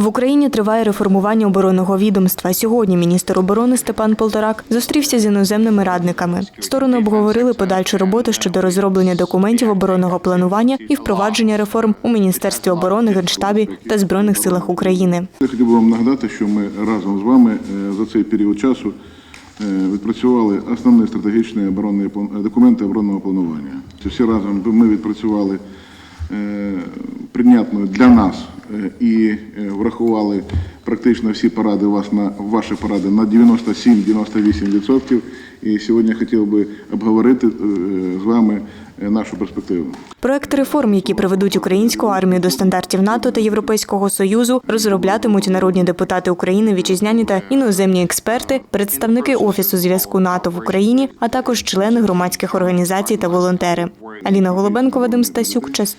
В Україні триває реформування оборонного відомства. Сьогодні міністр оборони Степан Полторак зустрівся з іноземними радниками. Сторони обговорили подальшу роботу щодо розроблення документів оборонного планування і впровадження реформ у міністерстві оборони, генштабі та збройних силах України. Я хотів би вам нагадати, що ми разом з вами е, за цей період часу е, відпрацювали основні стратегічні оборонні документи оборонного планування. Це Всі разом ми відпрацювали е, прийнятною для нас і е, врахували практично всі поради вас на ваші поради на 97-98%. І сьогодні хотів би обговорити е, з вами е, нашу перспективу. Проект реформ, які приведуть українську армію до стандартів НАТО та Європейського союзу, розроблятимуть народні депутати України, вітчизняні та іноземні експерти, представники офісу зв'язку НАТО в Україні, а також члени громадських організацій та волонтери. Аліна Голубенко, Вадим Стасюк, час